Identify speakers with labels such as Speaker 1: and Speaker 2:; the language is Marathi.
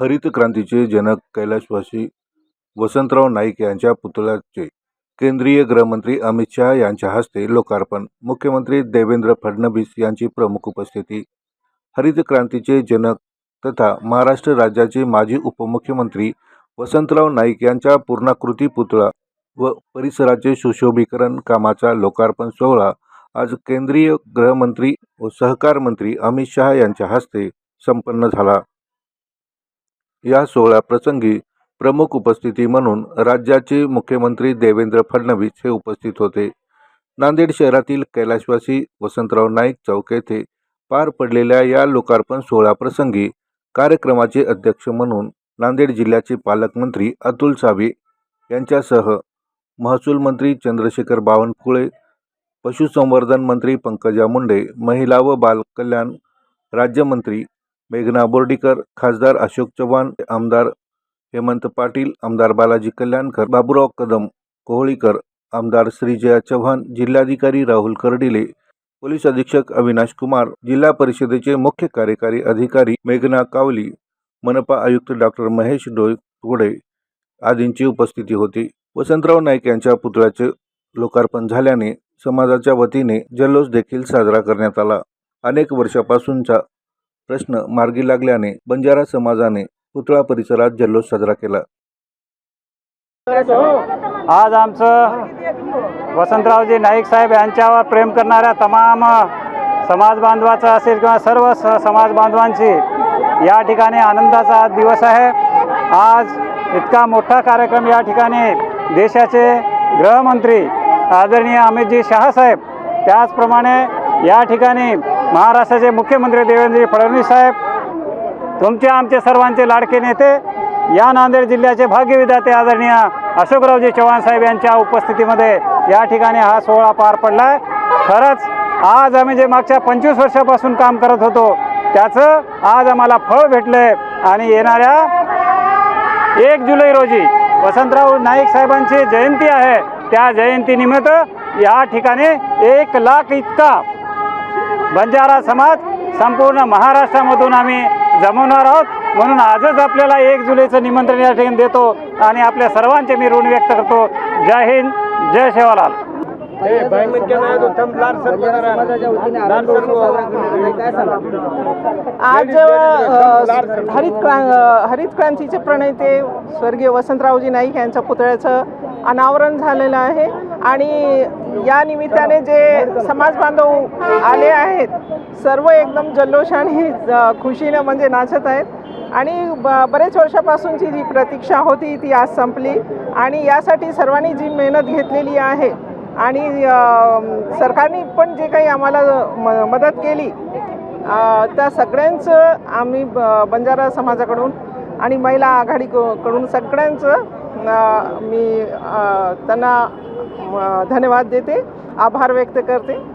Speaker 1: हरित क्रांतीचे जनक कैलाशवासी वसंतराव नाईक यांच्या पुतळ्याचे केंद्रीय गृहमंत्री अमित शहा यांच्या हस्ते लोकार्पण. मुख्यमंत्री देवेंद्र फडणवीस यांची प्रमुख उपस्थिती. हरित क्रांतीचे जनक तथा महाराष्ट्र राज्याचे माजी उपमुख्यमंत्री वसंतराव नाईक यांच्या पूर्णाकृती पुतळा व परिसराचे सुशोभीकरण कामाचा लोकार्पण सोहळा आज केंद्रीय गृहमंत्री व सहकार मंत्री अमित शहा यांच्या हस्ते संपन्न झाला. या सोहळ्याप्रसंगी प्रमुख उपस्थिती म्हणून राज्याचे मुख्यमंत्री देवेंद्र फडणवीस हे उपस्थित होते. नांदेड शहरातील कैलाशवासी वसंतराव नाईक चौक येथे पार पडलेल्या या लोकार्पण सोहळ्याप्रसंगी कार्यक्रमाचे अध्यक्ष म्हणून नांदेड जिल्ह्याचे पालकमंत्री अतुल सावे यांच्यासह महसूल मंत्री चंद्रशेखर बावनकुळे पशुसंवर्धन मंत्री पंकजा मुंडे महिला व बालकल्याण राज्यमंत्री मेघना बोर्डीकर खासदार अशोक चव्हाण आमदार हेमंत पाटील आमदार बालाजी कल्याणकर बाबुराव कदम कोहळीकर आमदार श्रीजया चव्हाण जिल्हाधिकारी राहुल कर्डिले पोलीस अधीक्षक अविनाश कुमार जिल्हा परिषदेचे मुख्य कार्यकारी अधिकारी मेघना कावली मनपा आयुक्त डॉक्टर महेश डोळे आदींची उपस्थिती होती. वसंतराव नाईक यांच्या पुतळ्याचे लोकार्पण झाल्याने समाजाच्या वतीने जल्लोष देखील साजरा करण्यात आला. अनेक वर्षापासूनचा प्रश्न मार्गी लागल्याने बंजारा समाजाने पुतळा परिसरात जल्लोष साजरा केला.
Speaker 2: आज आमचं वसंतरावजी नाईक साहेब यांच्यावर प्रेम करणाऱ्या तमाम समाज बांधवाचा असेल किंवा सर्व स समाज बांधवांची या ठिकाणी आनंदाचा आज दिवस आहे. आज इतका मोठा कार्यक्रम या ठिकाणी देशाचे गृहमंत्री आदरणीय अमितजी शहासाहेब त्याचप्रमाणे या ठिकाणी महाराष्ट्राचे मुख्यमंत्री देवेंद्र फडणवीस साहेब तुमचे आमचे सर्वांचे लाडके नेते या नांदेड जिल्ह्याचे भाग्यविधाते आदरणीय अशोकरावजी चव्हाण साहेब यांच्या उपस्थितीमध्ये या ठिकाणी हा सोहळा पार पडला आहे खरंच आज आम्ही जे मागच्या पंचवीस वर्षापासून काम करत होतो त्याचं आज आम्हाला फळ भेटलं आहे आणि येणाऱ्या एक जुलै रोजी वसंतराव नाईक साहेबांची जयंती आहे. त्या जयंतीनिमित्त या ठिकाणी एक लाख इतका बंजारा समाज संपूर्ण महाराष्ट्रामधून आम्ही जमवणार आहोत. म्हणून आजच आपल्याला एक जुलैचं निमंत्रण या ठिकाणी देतो आणि आपल्या सर्वांचे मी ऋण व्यक्त करतो. जय हिंद जय सेवालाल
Speaker 3: आज हरित क्रां हरित क्रांतीचे प्रणेते स्वर्गीय वसंतरावजी नाईक यांच्या पुतळ्याचं अनावरण झालेलं आहे. आणि या निमित्ताने जे समाज बांधव आले आहेत सर्व एकदम जल्लोषाने खुशीनं म्हणजे नाचत आहेत. आणि ब बरेच वर्षापासूनची जी प्रतीक्षा होती ती आज संपली. आणि यासाठी सर्वांनी जी मेहनत घेतलेली आहे आणि सरकारने पण जे काही आम्हाला म मदत केली त्या सगळ्यांचं आम्ही ब- बंजारा समाजाकडून आणि महिला आघाडी कडून सगळ्यांचं मी त्यांना धन्यवाद देते. आभार व्यक्त करते.